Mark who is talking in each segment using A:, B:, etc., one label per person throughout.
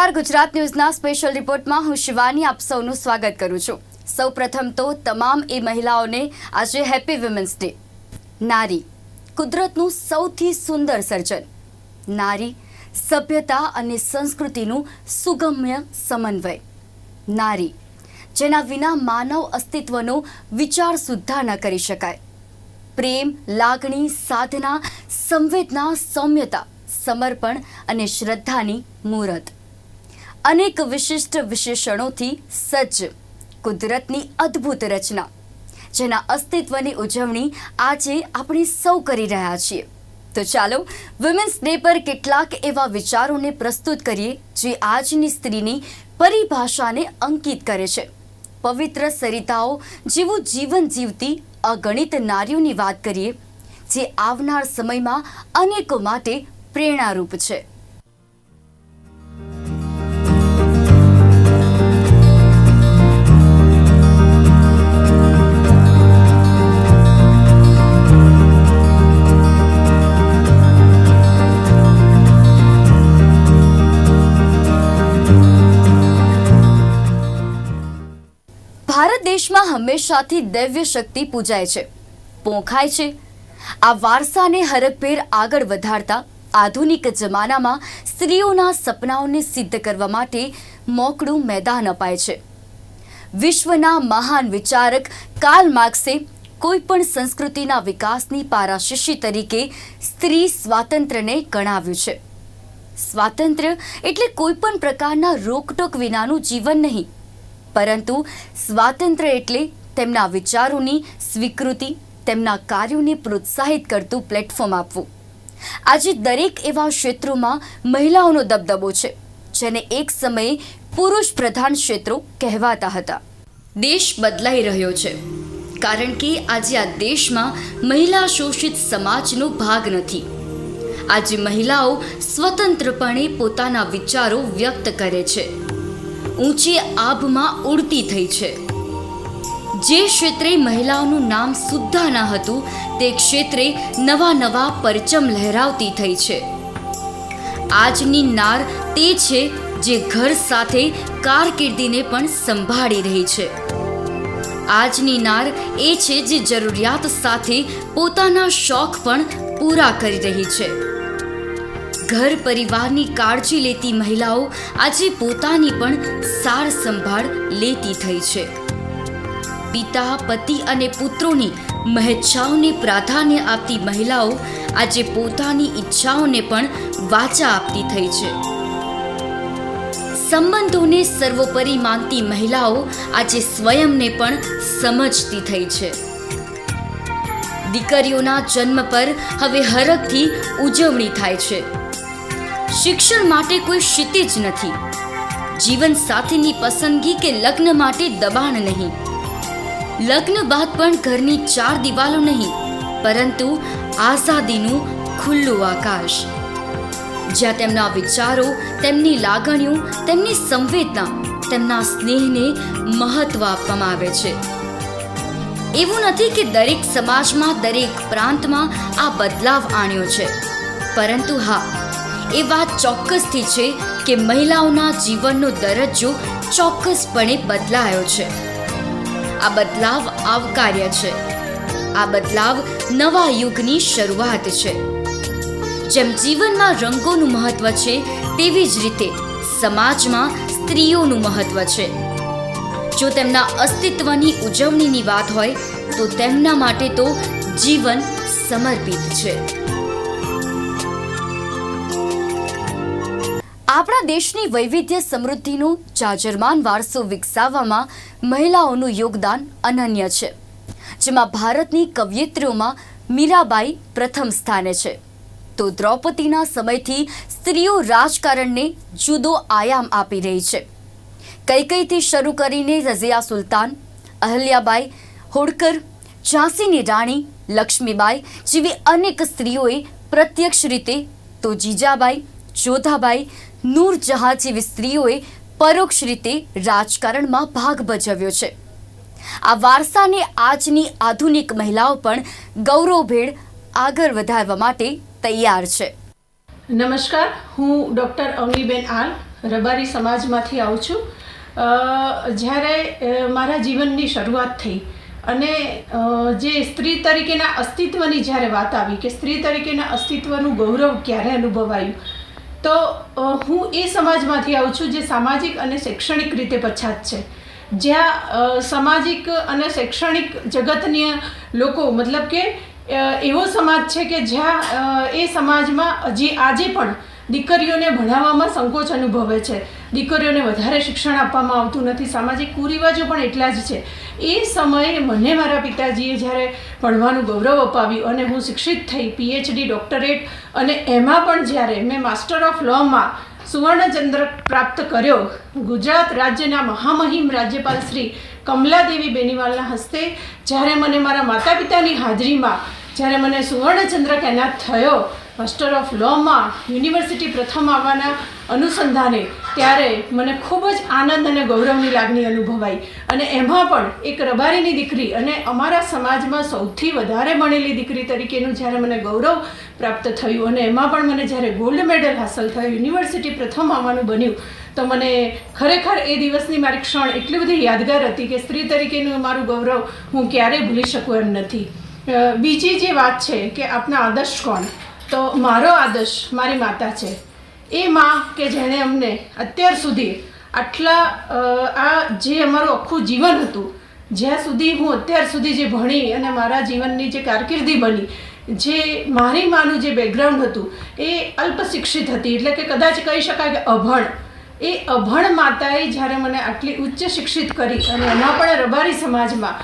A: નમસ્કાર ગુજરાત ન્યૂઝના સ્પેશિયલ રિપોર્ટમાં હું શિવાની આપ સૌનું સ્વાગત કરું છું. સૌપ્રથમ તો તમામ એ મહિલાઓને આજે હેપી વિમેન્સ ડે. નારી, કુદરતનું સૌથી સુંદર સર્જન. નારી, સભ્યતા અને સંસ્કૃતિનું સુગમ્ય સમન્વય. નારી, જેના વિના માનવ અસ્તિત્વનો વિચાર સુદ્ધા ન કરી શકાય. પ્રેમ, લાગણી, સાધના, સંવેદના, સૌમ્યતા, સમર્પણ અને શ્રદ્ધાની મૂરત અનેક વિશિષ્ટ વિશેષણોથી સજ્જ, કુદરતની અદ્ભુત રચના, જેના અસ્તિત્વની ઉજવણી આજે આપણે સૌ કરી રહ્યા છીએ. તો ચાલો વિમેન્સ ડે પર કેટલાક એવા વિચારોને પ્રસ્તુત કરીએ, જે આજની સ્ત્રીની પરિભાષાને અંકિત કરે છે. પવિત્ર સરિતાઓ જેવું જીવન જીવતી અગણિત નારીઓની વાત કરીએ, જે આવનાર સમયમાં અનેકો માટે પ્રેરણારૂપ છે. દેશમાં હંમેશાથી દૈવ્ય શક્તિ પૂજાય છે. પોંખાય છે. આ વારસાને હરકભેર આગળ વધારતા આધુનિક જમાનામાં સ્ત્રીઓના સપનાઓને સિદ્ધ કરવા માટે મોકળું મેદાન અપાય છે. વિશ્વના મહાન વિચારક કાર્લ માર્ક્સે કોઈ પણ સંસ્કૃતિના વિકાસની પારાશિષી તરીકે સ્ત્રી સ્વાતંત્ર્યને ગણાવ્યું છે. સ્વાતંત્ર્ય એટલે કોઈ પણ પ્રકારના રોકટોક વિનાનું જીવન નહીં પરંતુ સ્વાતંત્ર્ય એટલે તેમના વિચારોની સ્વીકૃતિ, તેમના કાર્યોને પ્રોત્સાહિત કરતું પ્લેટફોર્મ આપવું. આજે દરેક એવા ક્ષેત્રોમાં મહિલાઓનો દબદબો છે, જેને એક સમયે પુરુષ પ્રધાન ક્ષેત્રો કહેવાતા હતા. દેશ બદલાઈ રહ્યો છે, કારણ કે આજે આ દેશમાં મહિલા શોષિત સમાજનો ભાગ નથી. આજે મહિલાઓ સ્વતંત્રપણે પોતાના વિચારો વ્યક્ત કરે છે. ઊંચી આભમાં ઉડતી થઈ છે. જે ક્ષેત્રે મહિલાઓનું નામ સુદ્ધા ન હતું, તે ક્ષેત્રે નવા નવા પરચમ લહેરાવતી થઈ છે. આજની નાર તે છે જે ઘર સાથે કારકિર્દીને પણ સંભાળી રહી છે. આજની નાર એ છે જે જરૂરિયાત સાથે પોતાના શોખ પણ પૂરા કરી રહી છે. ઘર પરિવારની કાળજી લેતી મહિલાઓ આજે પોતાની પણ સાર સંભાળ લેતી થઈ છે. પિતા, પતિ અને પુત્રોની મહેચ્છાઓને પ્રાધાન્ય આપતી મહિલાઓ આજે પોતાની ઈચ્છાઓને પણ વાચા આપતી થઈ છે. સંબંધોને સર્વોપરી માનતી મહિલાઓ આજે સ્વયંને પણ સમજતી થઈ છે. દીકરીઓના જન્મ પર હવે હરખથી ઉજવણી થાય છે. શિક્ષણ માટે કોઈ ક્ષિતિજ નથી. જીવન સાથીની પસંદગી કે લગ્ન માટે દબાણ નહીં. લગ્ન બાદ પણ ઘરની ચાર દિવાલો નહીં, પરંતુ આઝાદીનું ખુલ્લું આકાશ. જ્યાં તેમના વિચારો, તેમની લાગણીઓ, તેમની સંવેદના, તેમના સ્નેહને મહત્વ આપવામાં આવે છે. એવું નથી કે દરેક સમાજમાં, દરેક પ્રાંતમાં આ બદલાવ આણ્યો છે. પરંતુ હા એ વાત ચોક્કસથી છે કે મહિલાઓના જીવનનો દરજ્જો ચોક્કસપણે બદલાયો છે. આ બદલાવ આવકાર્ય છે. આ બદલાવ નવા યુગની શરૂઆત છે. જેમ જીવનમાં રંગોનું મહત્વ છે, તેવી જ રીતે સમાજમાં સ્ત્રીઓનું મહત્વ છે. જો તેમના અસ્તિત્વની ઉજવણીની વાત હોય, તો તેમના માટે તો જીવન સમર્પિત છે. આપણા દેશની વૈવિધ્ય સમૃદ્ધિનું જાજરમાન વારસો વિકસાવવામાં મહિલાઓનું યોગદાન અનન્ય છે, જેમાં ભારતની કવયિત્રીઓમાં મીરાબાઈ પ્રથમ સ્થાને છે. તો દ્રૌપદીના સમયથી સ્ત્રીઓ રાજકારણને જુદો આયામ આપી રહી છે. કઈ કઈથી શરૂ કરીને રઝિયા સુલતાન, અહલ્યાબાઈ હોડકર, ઝાંસીની રાણી, લક્ષ્મીબાઈ જેવી અનેક સ્ત્રીઓએ પ્રત્યક્ષ રીતે તો જીજાબાઈ જોધાબાઈ નૂરજહાં જેવી સ્ત્રીઓએ પરોક્ષ રીતે રાજકારણમાં ભાગ ભજવ્યો છે. આ વારસાને આજની આધુનિક મહિલાઓ પણ ગૌરવભેળ આગળ વધારવા માટે તૈયાર છે.
B: નમસ્કાર, હું ડૉક્ટર અવનીબેન આલ, રબારી સમાજમાંથી આવું છું. જ્યારે મારા જીવનની શરૂઆત થઈ અને જે સ્ત્રી તરીકેના અસ્તિત્વની જ્યારે વાત આવી કે સ્ત્રી તરીકેના અસ્તિત્વનું ગૌરવ ક્યારે અનુભવાયું તો હું એ સમાજમાંથી આવું છું જે સામાજિક અને શૈક્ષણિક રીતે પછાત છે. જ્યાં સામાજિક અને શૈક્ષણિક જગતની લોકો, મતલબ કે એવો સમાજ છે કે જ્યાં એ સમાજમાં હજી આજે પણ દીકરીઓને ભણાવવામાં સંકોચ અનુભવે છે. દીકરીઓને વધારે શિક્ષણ આપવામાં આવતું નથી. સામાજિક કુરિવાજો પણ એટલા જ છે. એ સમયે મને મારા પિતાજીએ જ્યારે ભણવાનું ગૌરવ અપાવ્યું અને હું શિક્ષિત થઈ પીએચડી ડોક્ટરેટ અને એમાં પણ જ્યારે મેં માસ્ટર ઓફ લોમાં સુવર્ણચંદ્રક પ્રાપ્ત કર્યો, ગુજરાત રાજ્યના મહામહિમ રાજ્યપાલ શ્રી કમલાદેવી બેનીવાલના હસ્તે જ્યારે મને મારા માતા પિતાની હાજરીમાં જ્યારે મને સુવર્ણચંદ્રક એનાત થયો માસ્ટર ઓફ લોમાં યુનિવર્સિટી પ્રથમ આવવાના અનુસંધાને ત્યારે મને ખૂબ જ આનંદ અને ગૌરવની લાગણી અનુભવાઈ. અને એમાં પણ એક રબારીની દીકરી અને અમારા સમાજમાં સૌથી વધારે ભણેલી દીકરી તરીકેનું જ્યારે મને ગૌરવ પ્રાપ્ત થયું અને એમાં પણ મને જ્યારે ગોલ્ડ મેડલ હાંસલ થયું યુનિવર્સિટી પ્રથમ આવવાનું બન્યું, તો મને ખરેખર એ દિવસની મારી ક્ષણ એટલી બધી યાદગાર હતી કે સ્ત્રી તરીકેનું મારું ગૌરવ હું ક્યારેય ભૂલી શકું એમ નથી. બીજી જે વાત છે કે આપના આદર્શ કોણ? તો મારો આદર્શ મારી માતા છે. એ માં કે જેણે અમને અત્યાર સુધી આટલા આ જે અમારું આખું જીવન હતું, જ્યાં સુધી હું અત્યાર સુધી જે ભણી અને મારા જીવનની જે કારકિર્દી બની, જે મારી માનું જે બેકગ્રાઉન્ડ હતું, એ અલ્પ શિક્ષિત હતી. એટલે કે કદાચ કહી શકાય કે અભણ. એ અભણ માતાએ જ્યારે મને આટલી ઉચ્ચ શિક્ષિત કરી અને એમાં પણ રબારી સમાજમાં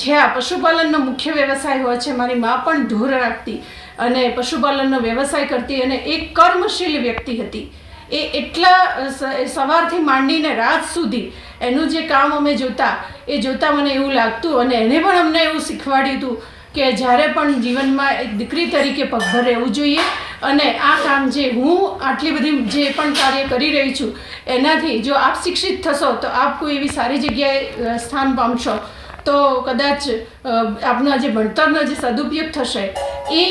B: જ્યાં પશુપાલનનો મુખ્ય વ્યવસાય હોય છે, મારી મા પણ ઢોર રાખતી. અને પશુપાલનનો વ્યવસાય કરતી અને એક કર્મશીલ વ્યક્તિ હતી. એ એટલા સવારથી માંડીને રાત સુધી એનું જે કામ અમે જોતા, એ જોતાં મને એવું લાગતું અને એને પણ અમને એવું શીખવાડ્યું હતું કે જ્યારે પણ જીવનમાં એક દીકરી તરીકે પગભર રહેવું જોઈએ અને આ કામ જે હું આટલી બધી જે પણ કાર્ય કરી રહી છું, એનાથી જો આપ શિક્ષિત થશો તો આપ કોઈ એવી સારી જગ્યાએ સ્થાન પામશો. તો કદાચ આપના જે ભણતરનો જે સદુપયોગ થશે, એ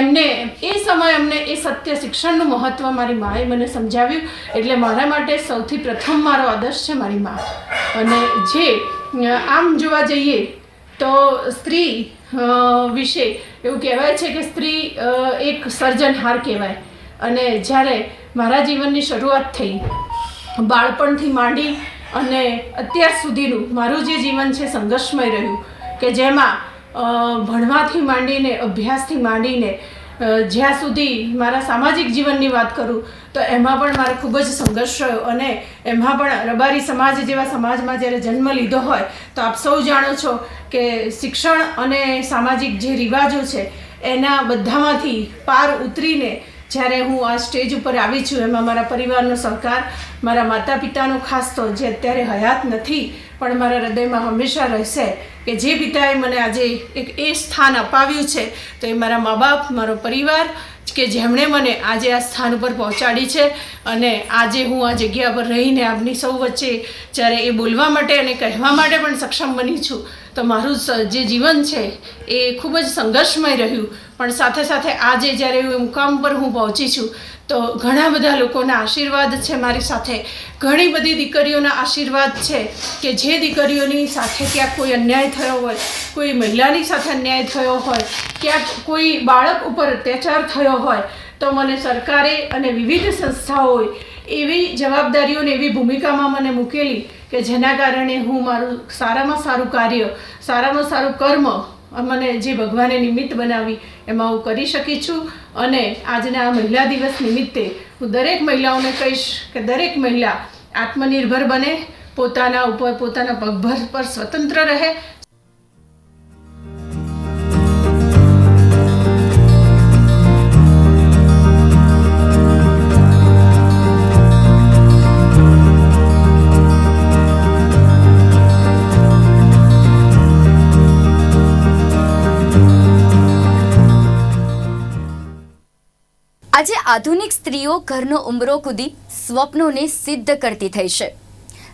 B: એમને, એ સમયે અમને એ સત્ય શિક્ષણનું મહત્ત્વ મારી માએ મને સમજાવ્યું. એટલે મારા માટે સૌથી પ્રથમ મારો આદર્શ છે મારી મા. અને જે આમ જોવા જઈએ તો સ્ત્રી વિશે એવું કહેવાય છે કે સ્ત્રી એક સર્જનહાર કહેવાય. અને જ્યારે મારા જીવનની શરૂઆત થઈ, બાળપણથી માંડી અને અત્યાર સુધીનું મારું જે જીવન છે સંઘર્ષમય રહ્યું, કે જેમાં ભણવાથી માંડીને, અભ્યાસથી માંડીને જ્યાં સુધી મારા સામાજિક જીવનની વાત કરું, તો એમાં પણ મારે ખૂબ જ સંઘર્ષ રહ્યો અને એમાં પણ રબારી સમાજ જેવા સમાજમાં જ્યારે જન્મ લીધો હોય, તો આપ સૌ જાણો છો કે શિક્ષણ અને સામાજિક જે રિવાજો છે, એના બધામાંથી પાર ઉતરીને જ્યારે હું આ સ્ટેજ ઉપર આવી છું, એમાં મારા પરિવારનો સહકાર, મારા માતા પિતાનો ખાસ તો જે અત્યારે હયાત નથી, પણ મારા હૃદયમાં હંમેશા રહેશે કે જે પિતાએ મને આજે એક એ સ્થાન અપાવ્યું છે, તો એ મારા મા બાપ, મારો પરિવાર કે જેમણે મને આજે આ સ્થાન ઉપર પહોંચાડી છે અને આજે હું આ જગ્યા પર રહીને આપની સૌ વચ્ચે જ્યારે એ બોલવા માટે અને કહેવા માટે પણ સક્ષમ બની છું, તો મારું જે જીવન છે એ ખૂબ જ સંઘર્ષમય રહ્યું. પણ સાથે સાથે આજે જ્યારે એ મુકામ પર હું પહોંચી છું તો ઘણા બધા લોકોના આશીર્વાદ છે મારી સાથે. ઘણી બધી દીકરીઓના આશીર્વાદ છે કે જે દીકરીઓની સાથે ક્યાંક કોઈ અન્યાય થયો હોય, કોઈ મહિલાની સાથે અન્યાય થયો હોય, ક્યાંક કોઈ બાળક ઉપર અત્યાચાર થયો હોય, તો મને સરકારે અને વિવિધ સંસ્થાઓએ એવી જવાબદારીઓને એવી ભૂમિકામાં મને મૂકેલી કે જેના કારણે હું મારું સારામાં સારું કાર્ય, સારામાં સારું કર્મ મને જે ભગવાને નિમિત્ત બનાવી એમાં હું કરી શકી છું. અને આજના આ મહિલા દિવસ નિમિત્તે હું દરેક મહિલાઓને કહીશ કે દરેક મહિલા આત્મનિર્ભર બને, પોતાના ઉપર, પોતાના પગભર પર સ્વતંત્ર રહે
A: આજે આધુનિક સ્ત્રીઓ ઘરનો ઉમરો કૂદી સ્વપ્નોને સિદ્ધ કરતી થઈ છે.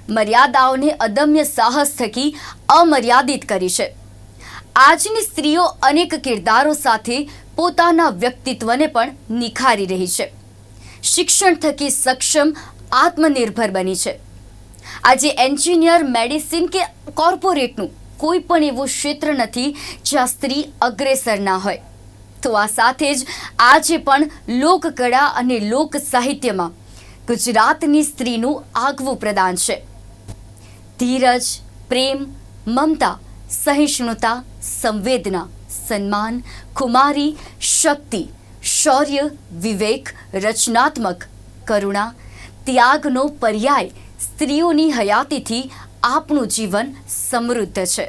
A: મર્યાદાઓને અદમ્ય સાહસ થકી અમર્યાદિત કરી છે. આજની સ્ત્રીઓ અનેક કિરદારો સાથે પોતાના વ્યક્તિત્વને પણ નિખારી રહી છે. શિક્ષણ થકી સક્ષમ, આત્મનિર્ભર બની છે. આજે એન્જિનિયર, મેડિસિન કે કોર્પોરેટનું કોઈ પણ એવું ક્ષેત્ર નથી જ્યાં સ્ત્રી અગ્રેસર ના હોય. તો સાથે જ આજે પણ લોકકળા અને લોક સાહિત્યમાં ગુજરાતની સ્ત્રીનું આગવું પ્રદાન છે. ધીરજ, પ્રેમ, મમતા, સહિષ્ણુતા, સંવેદના, સન્માન કુમારી શક્તિ, શૌર્ય, વિવેક, રચનાત્મક, કરુણા, ત્યાગનો પર્યાય સ્ત્રીઓની હયાતીથી આપણું જીવન સમૃદ્ધ છે.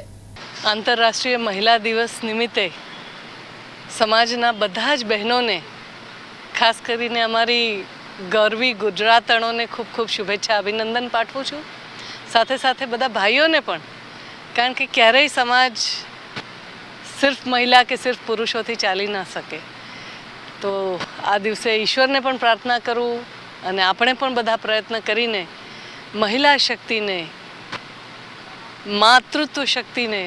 C: આંતરરાષ્ટ્રીય મહિલા દિવસ નિમિત્તે સમાજના બધા જ બહેનોને, ખાસ કરીને અમારી ગરવી ગુજરાતણોને ખૂબ ખૂબ શુભેચ્છા, અભિનંદન પાઠવું છું. સાથે સાથે બધા ભાઈઓને પણ, કારણ કે ક્યારેય સમાજ સિર્ફ મહિલા કે સિર્ફ પુરુષોથી ચાલી ના શકે. તો આ દિવસે ઈશ્વરને પણ પ્રાર્થના કરું અને આપણે પણ બધા પ્રયત્ન કરીને મહિલા શક્તિને, માતૃત્વ શક્તિને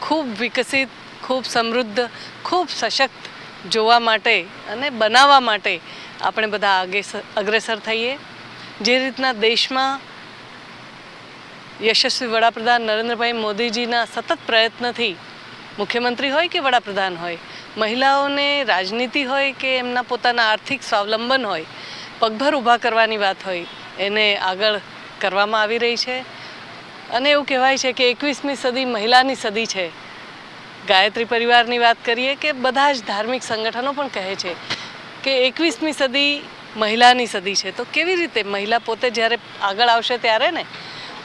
C: ખૂબ વિકસિત ખૂબ સમૃદ્ધ, ખૂબ સશક્ત જોવા માટે અને બનાવવા માટે આપણે બધા અગ્રેસર થઈએ. જે રીતના દેશમાં યશસ્વી વડાપ્રધાન નરેન્દ્રભાઈ મોદીજીના સતત પ્રયત્નથી મુખ્યમંત્રી હોય કે વડાપ્રધાન હોય, મહિલાઓને રાજનીતિ હોય કે એમના પોતાના આર્થિક સ્વાવલંબન હોય, પગભર ઊભા કરવાની વાત હોય, એને આગળ કરવામાં આવી રહી છે. અને એવું કહેવાય છે કે એકવીસમી સદી મહિલાની સદી છે. ગાયત્રી પરિવારની વાત કરીએ કે બધા જ ધાર્મિક સંગઠનો પણ કહે છે કે એકવીસમી સદી મહિલાની સદી છે. તો કેવી રીતે મહિલા પોતે જ્યારે આગળ આવશે ત્યારે ને?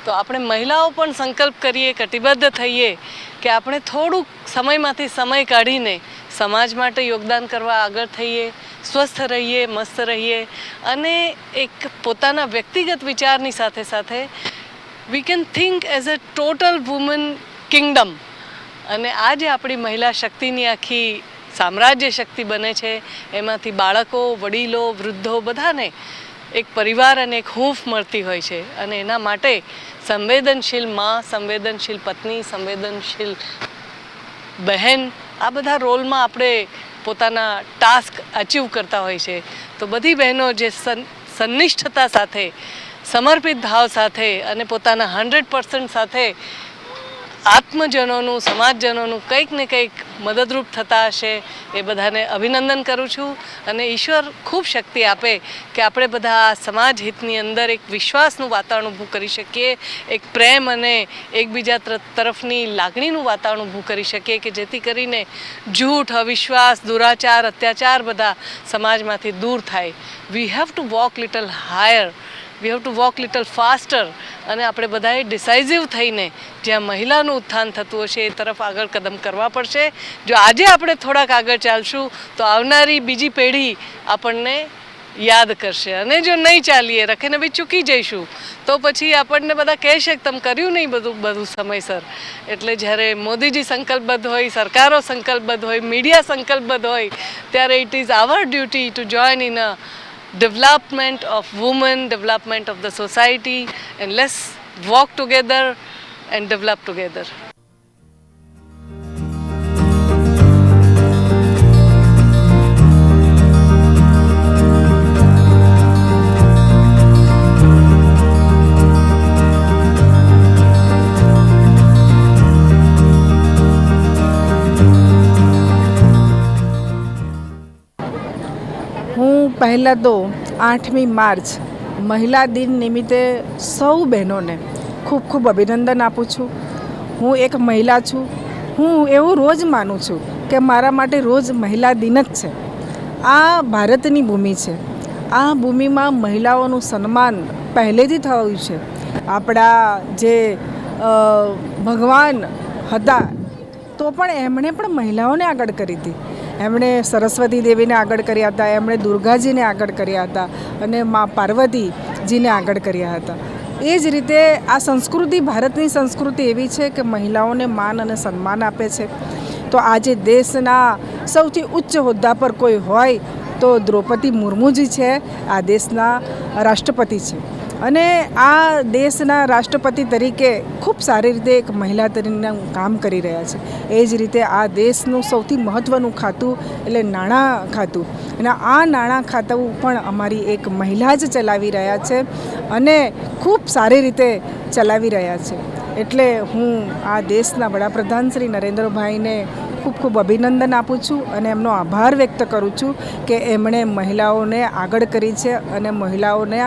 C: તો આપણે મહિલાઓ પણ સંકલ્પ કરીએ, કટિબદ્ધ થઈએ કે આપણે થોડુંક સમયમાંથી સમય કાઢીને સમાજ માટે યોગદાન કરવા આગળ થઈએ, સ્વસ્થ રહીએ, મસ્ત રહીએ અને એક પોતાના વ્યક્તિગત વિચારની સાથે સાથે we can think as a total woman kingdom અને આ જે આપણી મહિલા શક્તિની આખી સામ્રાજ્ય શક્તિ બને છે, એમાંથી બાળકો, વડીલો, વૃદ્ધો બધાને એક પરિવાર અને એક હૂંફ મળતી હોય છે. અને એના માટે સંવેદનશીલમાં, સંવેદનશીલ પત્ની, સંવેદનશીલ બહેન, આ બધા રોલમાં આપણે પોતાના ટાસ્ક અચીવ કરતા હોય છે. તો બધી બહેનો જે સન, સંનિષ્ઠતા સાથે, સમર્પિત ભાવ સાથે અને પોતાના હંડ્રેડ પર્સન્ટ સાથે આત્મજનોનું, સમાજજનોનું કંઈક ને કંઈક મદદરૂપ થતા હશે એ બધાને અભિનંદન કરું છું અને ઈશ્વર ખૂબ શક્તિ આપે કે આપણે બધા આ સમાજ હિતની અંદર એક વિશ્વાસનું વાતાવરણ ઊભું કરી શકીએ, એક પ્રેમ અને એકબીજા તરફની લાગણીનું વાતાવરણ ઊભું કરી શકીએ કે જેથી કરીને જૂઠ, અવિશ્વાસ, દુરાચાર, અત્યાચાર બધા સમાજમાંથી દૂર થાય. We have to walk little higher we have to walk little faster અને આપણે બધાએ ડિસાઇઝિવ થઈને જ્યાં મહિલાનું ઉત્થાન થતું હશે એ તરફ આગળ કદમ કરવા પડશે. જો આજે આપણે થોડાક આગળ ચાલશું, તો આવનારી બીજી પેઢી આપણને યાદ કરશે. અને જો નહીં ચાલીએ, રખીને બી ચૂકી જઈશું, તો પછી આપણને બધા કહેશે કે, તમે કર્યું નહીં બધું બધું સમયસર. એટલે જ્યારે મોદીજી સંકલ્પબદ્ધ હોય, સરકારો સંકલ્પબદ્ધ હોય મીડિયા સંકલ્પબદ્ધ હોય, ત્યારે it is our duty to join in a development of women, development of the society, and let's walk together and develop together.
D: પહેલાં તો આઠમી માર્ચ મહિલા દિન નિમિત્તે સૌ બહેનોને ખૂબ ખૂબ અભિનંદન આપું છું. હું એક મહિલા છું. હું એવું રોજ માનું છું કે મારા માટે રોજ મહિલા દિન જ છે. આ ભારતની ભૂમિ છે. આ ભૂમિમાં મહિલાઓનું સન્માન પહેલેથી થયું છે. આપણા જે ભગવાન હતા, તો પણ એમણે પણ મહિલાઓને આગળ કરી હતી. એમણે સરસ્વતી દેવીને આગળ કર્યા હતા, એમણે દુર્ગાજીને આગળ કર્યા હતા અને મા પાર્વતીજીને આગળ કર્યા હતા. એ જ રીતે આ સંસ્કૃતિ, ભારતની સંસ્કૃતિ એવી છે કે મહિલાઓને માન અને સન્માન આપે છે. તો આજે દેશના સૌથી ઉચ્ચ હોદ્દા પર કોઈ હોય તો દ્રૌપદી મુર્મુજી છે, આ દેશના રાષ્ટ્રપતિ છે. અને આ દેશના રાષ્ટ્રપતિ તરીકે ખૂબ સારી રીતે એક મહિલા તરીકે કામ કરી રહ્યા છે. એ જ રીતે આ દેશનું સૌથી મહત્ત્વનું ખાતું એટલે નાણાં ખાતું. અને આ નાણાં ખાતું પણ અમારી એક મહિલા જ ચલાવી રહ્યા છે અને ખૂબ સારી રીતે ચલાવી રહ્યા છે. એટલે હું આ દેશના વડાપ્રધાન શ્રી નરેન્દ્રભાઈને ખૂબ ખૂબ અભિનંદન આપું છું અને એમનો આભાર વ્યક્ત કરું છું કે એમણે મહિલાઓને આગળ કરી છે અને મહિલાઓને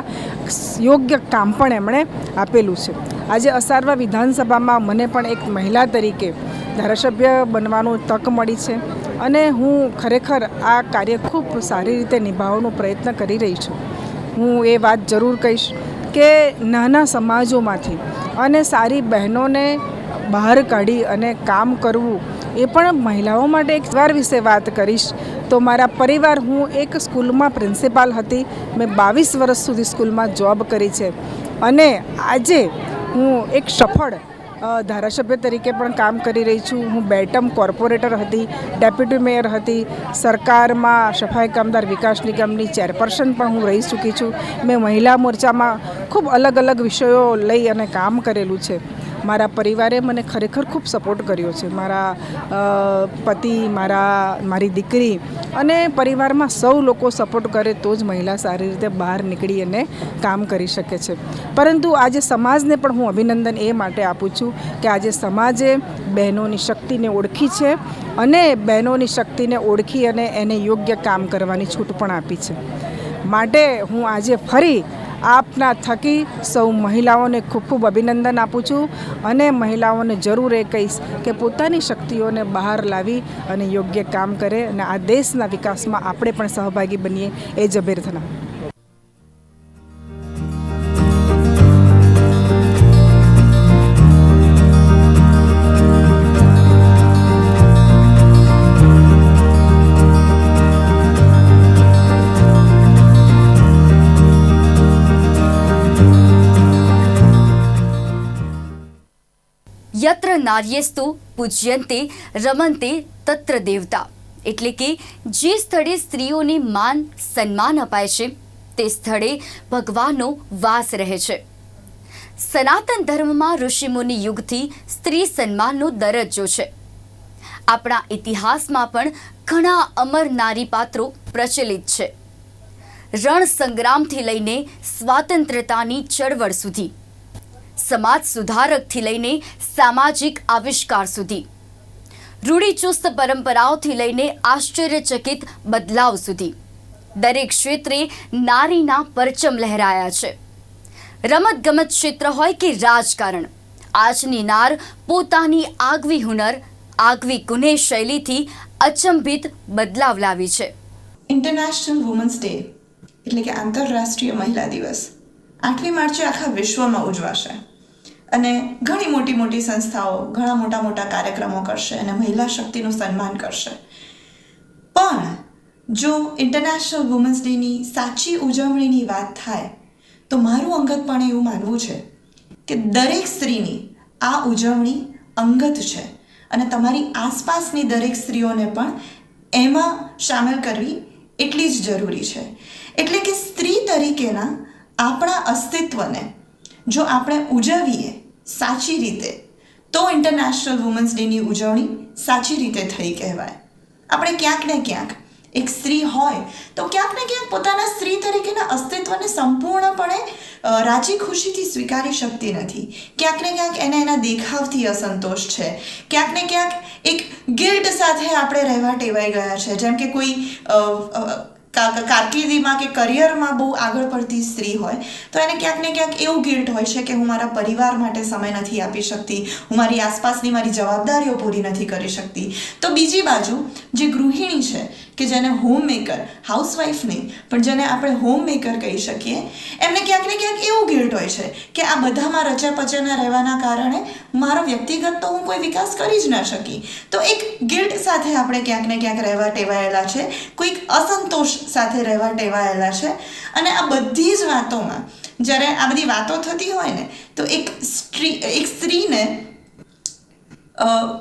D: યોગ્ય કામ પણ એમણે આપેલું છે. આજે અસારવા વિધાનસભામાં મને પણ એક મહિલા તરીકે ધારાસભ્ય બનવાનું તક મળી છે અને હું ખરેખર આ કાર્ય ખૂબ સારી રીતે નિભાવવાનો પ્રયત્ન કરી રહી છું. હું એ વાત જરૂર કહીશ કે નાના સમાજોમાંથી અને સારી બહેનોને બહાર કાઢી અને કામ કરવું એ પણ મહિલાઓ માટે એક વાર વિશે વાત કરીશ. તો મારા પરિવાર, હું એક સ્કૂલમાં પ્રિન્સિપાલ હતી. મેં બાવીસ વર્ષ સુધી સ્કૂલમાં જોબ કરી છે. અને આજે હું એક સફળ ધારાસભ્ય તરીકે પણ કામ કરી રહી છું. હું બે ટર્મ કોર્પોરેટર હતી, ડેપ્યુટી મેયર હતી. સરકારમાં સફાઈ કામદાર વિકાસ નિગમની ચેરપર્સન પણ હું રહી ચૂકી છું. મેં મહિલા મોરચામાં ખૂબ અલગ અલગ વિષયો લઈ અને કામ કરેલું છે. મારા પરિવારે મને ખરેખર ખૂબ સપોર્ટ કર્યો છે. મારા પતિ, મારા, મારી દીકરી અને પરિવારમાં સૌ લોકો સપોર્ટ કરે તો જ મહિલા સારી રીતે બહાર નીકળી અને કામ કરી શકે છે. પરંતુ આજે સમાજને પણ હું અભિનંદન એ માટે આપું છું કે આજે સમાજે બહેનોની શક્તિને ઓળખી છે અને બહેનોની શક્તિને ઓળખી અને એને યોગ્ય કામ કરવાની છૂટ પણ આપી છે. માટે હું આજે ફરી આપના થકી સૌ મહિલાઓને ખૂબ ખૂબ અભિનંદન આપું છું અને મહિલાઓને જરૂર એ કહીશ કે પોતાની શક્તિઓને બહાર લાવી અને યોગ્ય કામ કરે અને આ દેશના વિકાસમાં આપણે પણ સહભાગી બનીએ. એ જ અભ્યર્થના.
A: નાર્યેસ્તુ, પૂજ્યંતે, રમંતે તત્ર દેવતા એટલે કે જે સ્થળે સ્ત્રીઓને માન, સન્માન અપાય છે, તે સ્થળે ભગવાનનો વાસ રહે છે. સનાતન ધર્મમાં ઋષિમુનિ યુગથી સ્ત્રી સન્માનનો દરજ્જો છે. આપણા ઇતિહાસમાં પણ ઘણા અમર નારી પાત્રો પ્રચલિત છે. રણ સંગ્રામથી લઈને સ્વાતંત્રતાની ચળવળ સુધી સમાજ સુધારકથી લઈને સામાજિક આવિષ્કાર સુધી. રૂઢિચુસ્ત પરંપરાઓથી લઈને આશ્ચર્યચકિત બદલાવ સુધી. દરેક ક્ષેત્રે નારીના પરચમ લહેરાયા છે. રમતગમત ક્ષેત્ર હોય કે રાજકારણ, આજની નાર પોતાની આગવી હુનર, આગવી કુનેહ શૈલીથી અચંભિત બદલાવ લાવી છે.
E: ઇન્ટરનેશનલ વુમન્સ ડે એટલે કે આંતરરાષ્ટ્રીય મહિલા દિવસ. આઠમી માર્ચે આખા વિશ્વમાં ઉજવાશે. અને ઘણી મોટી મોટી સંસ્થાઓ ઘણા મોટા મોટા કાર્યક્રમો કરશે અને મહિલા શક્તિનું સન્માન કરશે. પણ જો ઇન્ટરનેશનલ વુમન્સ ડેની સાચી ઉજવણીની વાત થાય, તો મારું અંગતપણે એવું માનવું છે કે દરેક સ્ત્રીની આ ઉજવણી અંગત છે. અને તમારી આસપાસની દરેક સ્ત્રીઓને પણ એમાં સામેલ કરવી એટલી જ જરૂરી છે. એટલે કે સ્ત્રી તરીકેના આપણા અસ્તિત્વને જો આપણે ઉજવીએ સાચી રીતે, તો ઇન્ટરનેશનલ વુમન્સ ડેની ઉજવણી સાચી રીતે થઈ કહેવાય. આપણે ક્યાંક ને ક્યાંક એક સ્ત્રી હોય, તો ક્યાંક ને ક્યાંક પોતાના સ્ત્રી તરીકેના અસ્તિત્વને સંપૂર્ણપણે રાજી ખુશીથી સ્વીકારી શકતી નથી. ક્યાંક ને ક્યાંક એને એના દેખાવથી અસંતોષ છે. ક્યાંક ને ક્યાંક એક ગિલ્ટ સાથે આપણે રહેવા ટેવાઈ ગયા છે. જેમ કે કોઈ કારકિર્દીમાં કે કરિયરમાં બહુ આગળ પડતી સ્ત્રી હોય, તો એને ક્યાંક ને ક્યાંક એવું ગિલ્ટ હોય છે કે હું મારા પરિવાર માટે સમય નથી આપી શકતી, હું મારી આસપાસની મારી જવાબદારીઓ પૂરી નથી કરી શકતી. તો બીજી બાજુ જે ગૃહિણી છે, કે જેને હોમ મેકર હાઉસવાઈફ નહીં, પણ જેને આપણે હોમ મેકર કહી શકીએ, એમને ક્યાંક ને ક્યાંક એવું ગિલ્ટ હોય છે કે આ બધામાં રચા પચાના રહેવાના કારણે મારો વ્યક્તિગત તો હું કોઈ વિકાસ કરી જ ના શકી. તો એક ગિલ્ટ સાથે આપણે ક્યાંક ને ક્યાંક રહેવા ટેવાયેલા છે, કોઈક અસંતોષ સાથે રહેવા ટેવાયેલા છે. અને આ બધી જ વાતોમાં જ્યારે આ બધી વાતો થતી હોય ને, તો એક સ્ત્રી, એક સ્ત્રીને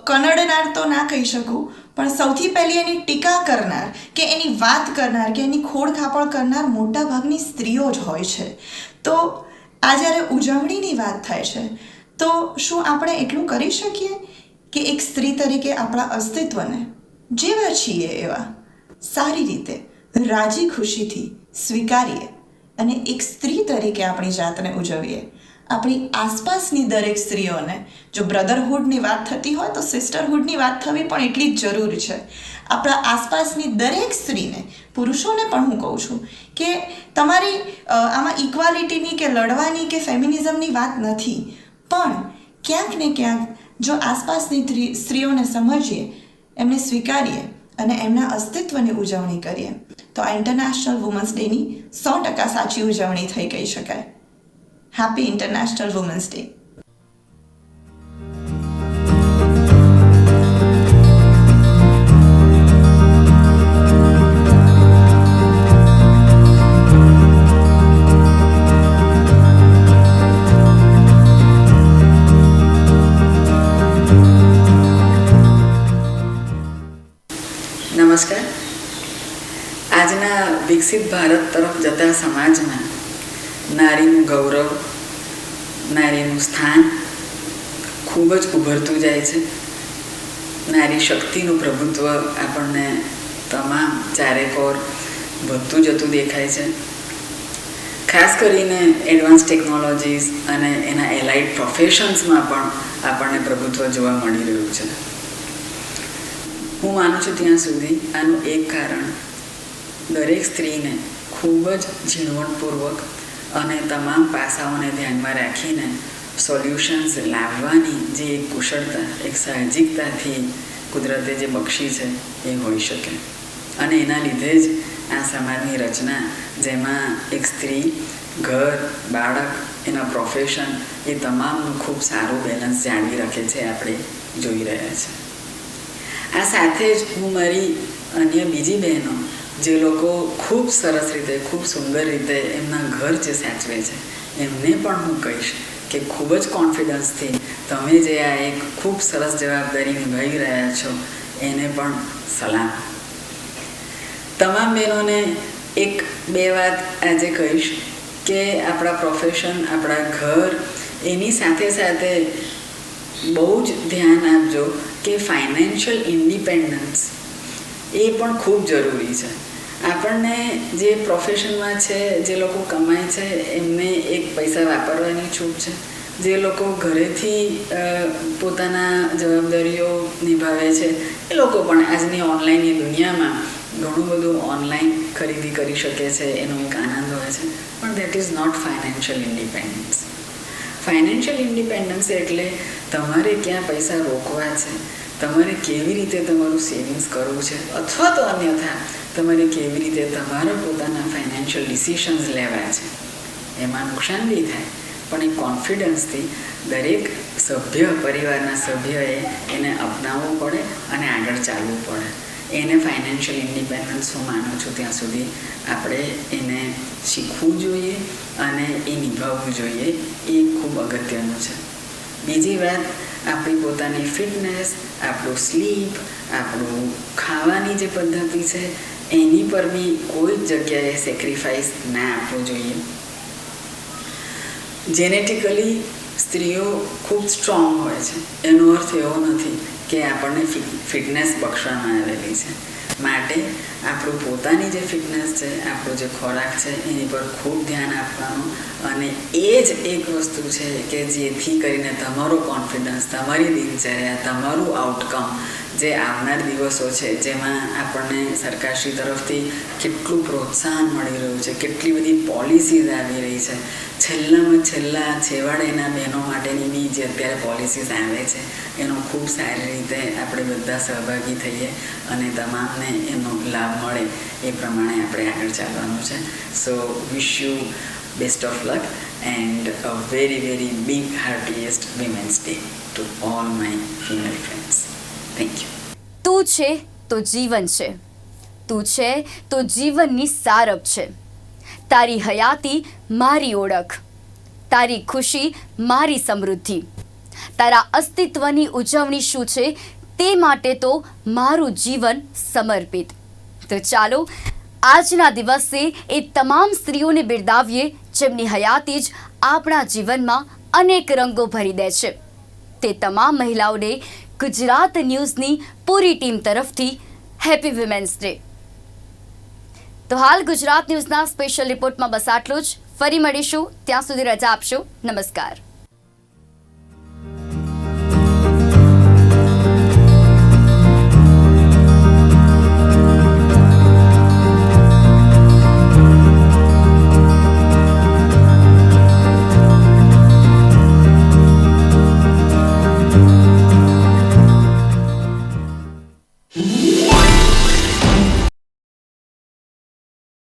E: કનડનાર તો ના કહી શકું, પણ સૌથી પહેલી એની ટીકા કરનાર કે એની વાત કરનાર કે એની ખોડ ખાપણ કરનાર મોટા ભાગની સ્ત્રીઓ જ હોય છે. તો આ જ્યારે ઉજવણીની વાત થાય છે, તો શું આપણે એટલું કરી શકીએ કે એક સ્ત્રી તરીકે આપણા અસ્તિત્વને જેવા છીએ એવા? સારી રીતે. રાજી ખુશીથી સ્વીકારીએ અને એક સ્ત્રી તરીકે આપણી જાતને ઉજવીએ. આપણી આસપાસની દરેક સ્ત્રીઓને જો બ્રધરહુડની વાત થતી હોય તો સિસ્ટરહુડની વાત થવી પણ એટલી જ જરૂર છે. આપણા આસપાસની દરેક સ્ત્રીને, પુરુષોને પણ હું કહું છું કે તમારી આમાં ઇક્વાલિટીની કે લડવાની કે ફેમિનિઝમની વાત નથી. પણ ક્યાંક ને ક્યાંક જો આસપાસની સ્ત્રીઓને સમજીએ, એમને સ્વીકારીએ અને એમના અસ્તિત્વની ઉજવણી કરીએ. તો આ ઇન્ટરનેશનલ વુમન્સ ડેની સો ટકા સાચી ઉજવણી થઈ કહી શકાય. હેપી ઇન્ટરનેશનલ વુમન્સ ડે
F: વિકસિત ભારત તરફ જતા સમાજમાં નારીનું ગૌરવ, નારીનું સ્થાન ખૂબ જ ઉભરતું જાય છે. નારી શક્તિનું પ્રભુત્વ આપણને તમામ ચારેકોર વધતું જતું દેખાય છે. ખાસ કરીને એડવાન્સ ટેકનોલોજીસ અને એના એલાઇડ પ્રોફેશન્સમાં પણ આપણને પ્રભુત્વ જોવા મળી રહ્યું છે. હું માનું છું ત્યાં સુધી આનું એક કારણ દરેક સ્ત્રીને ખૂબ જ ઝીણવટપૂર્વક અને તમામ પાસાઓને ધ્યાનમાં રાખીને સોલ્યુશન્સ લાવવાની જે એક કુશળતા, એક સાહજિકતાથી કુદરતે જે બક્ષી છે એ હોઈ શકે. અને એના લીધે જ આ સમાજની રચના, જેમાં એક સ્ત્રી, ઘર, બાળક, એના પ્રોફેશન એ તમામનું ખૂબ સારું બેલેન્સ જાળવી રાખે છે આપણે જોઈ રહ્યા છે. આ સાથે જ હું મારી અન્ય બીજી બહેનો જે લોકો ખૂબ સરસ રીતે, ખૂબ સુંદર રીતે એમના ઘર જે સાચવે છે, એમને પણ હું કહીશ કે ખૂબ જ કોન્ફિડન્સથી તમે જે આ એક ખૂબ સરસ જવાબદારી નિભાવી રહ્યા છો, એને પણ સલામ. તમામ બહેનોને એક બે વાત આજે કહીશ કે આપણા પ્રોફેશન આપણા ઘર, એની સાથે સાથે બહુ જ ધ્યાન આપજો કે ફાઇનાન્શિયલ ઇન્ડિપેન્ડન્સ એ પણ ખૂબ જરૂરી છે. આપણને જે પ્રોફેશનમાં છે, જે લોકો કમાય છે, એમને એક પૈસા વાપરવાની છૂટ છે. જે લોકો ઘરેથી પોતાના જવાબદારીઓ નિભાવે છે, એ લોકો પણ આજની ઓનલાઈનની દુનિયામાં ઘણું બધું ઓનલાઈન ખરીદી કરી શકે છે, એનો એક આનંદ હોય છે. પણ that is not financial independence financial independence એટલે તમારે ક્યાં પૈસા રોકવા છે તમારે કેવી રીતે તમારું સેવિંગ્સ કરવું છે? અથવા તો અન્યથા, તમારે કેવી રીતે તમારા પોતાના ફાઇનાન્શિયલ ડિસિશન્સ લેવા છે? એમાં નુકસાન બી થાય, પણ એ કોન્ફિડન્સથી દરેક સભ્ય, પરિવારના સભ્યએ એને અપનાવવું પડે અને આગળ ચાલવું પડે. એને ફાઇનાન્શિયલ ઇન્ડિપેન્ડન્સ હું માનું છું ત્યાં સુધી આપણે એને શીખવું જોઈએ અને એ નિભાવવું જોઈએ, એ ખૂબ અગત્યનું છે. બીજી વાત, આપણી પોતાની ફિટનેસ આપણું સ્લીપ આપણું ખાવાની જે પદ્ધતિ છે, એની પર બી કોઈ જગ્યાએ સેક્રિફાઈસ ના આપવું જોઈએ. જેનેટિકલી સ્ત્રીઓ ખૂબ સ્ટ્રોંગ હોય છે. એનો અર્થ એવો નથી કે આપણને ફિટનેસ બક્ષવામાં આવેલી છે. માટે આપણું પોતાની જે ફિટનેસ છે, આપણો જે ખોરાક છે, એની પર ખૂબ ધ્યાન આપવાનું અને એ જ એક વસ્તુ છે કે જેથી કરીને તમારો કોન્ફિડન્સ તમારી દિનચર્યા, તમારું આઉટકમ જે આવનાર દિવસો છે, જેમાં આપણને સરકારશ્રી તરફથી કેટલું પ્રોત્સાહન મળી રહ્યું છે, કેટલી બધી પોલિસીઝ આવી રહી છે. છેલ્લામાં છેલ્લા છેવાડેના બહેનો માટેની બી જે અત્યારે પોલિસીઝ આવે છે એનો ખૂબ સારી રીતે આપણે બધા સહભાગી થઈએ અને તમામને એનો લાભ મળે એ પ્રમાણે આપણે આગળ ચાલવાનું છે. So wish you best of luck and a very very big heartiest women's day to all my female friends thank you
A: તું છે તો જીવન છે. તું છે તો જીવનની સારપ છે. તારી હયાતી મારી ઓળખ. તારી ખુશી મારી સમૃદ્ધિ. તારા અસ્તિત્વની ઉજવણી શું છે તે માટે તો મારું જીવન સમર્પિત. તો ચાલો, આજના દિવસે એ તમામ સ્ત્રીઓને બિરદાવીએ જેમની હયાતી જ આપણા જીવનમાં અનેક રંગો ભરી દે છે. તે તમામ મહિલાઓને ગુજરાત ન્યૂઝની પૂરી ટીમ તરફથી હેપી વિમેન્સ ડે. તો હાલ ગુજરાત ન્યૂઝના સ્પેશિયલ રિપોર્ટમાં બસ આટલું જ. ફરી મળીશું. ત્યાં સુધી રજા આપશો. નમસ્કાર.